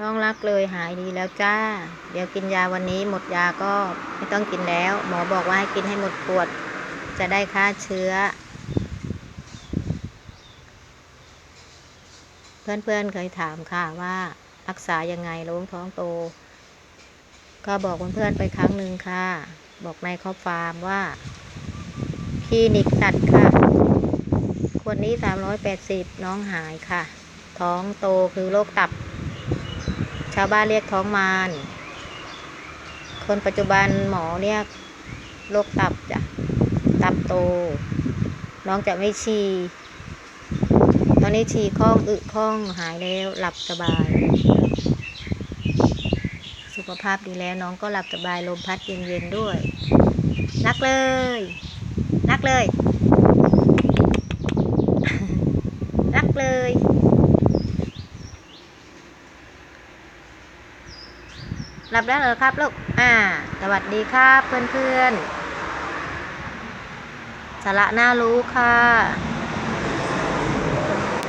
น้องรักเลยหายดีแล้วจ้า เดี๋ยวกินยาวันนี้หมดยาก็ไม่ต้องกินแล้ว หมอบอกว่าให้กินให้หมดขวด จะได้ฆ่าเชื้อ เพื่อนๆเคยถามค่ะว่ารักษายังไงโรคท้องโต ก็บอกเพื่อนๆไปครั้งหนึ่งค่ะ บอกในข้อฟาร์มว่าคลินิกสัตว์ค่ะขวดนี้ 380 น้องหายค่ะ ท้องโตคือโรคตับ ชาวบ้านเรียกท้องมารคนปัจจุบันหมอเรียกโรคตับจ้ะ ตับโต น้องจะไม่ฉี่ตอนนี้ฉี่คล่องอึคล่องหายแล้วหลับสบาย สุขภาพดีแล้วน้องก็หลับสบายลมพัดเย็นๆด้วย นักเลย นักเลย นักเลย หลับแล้วเหรอครับลูก อ่า สวัสดีครับเพื่อนๆสาระน่ารู้ค่ะ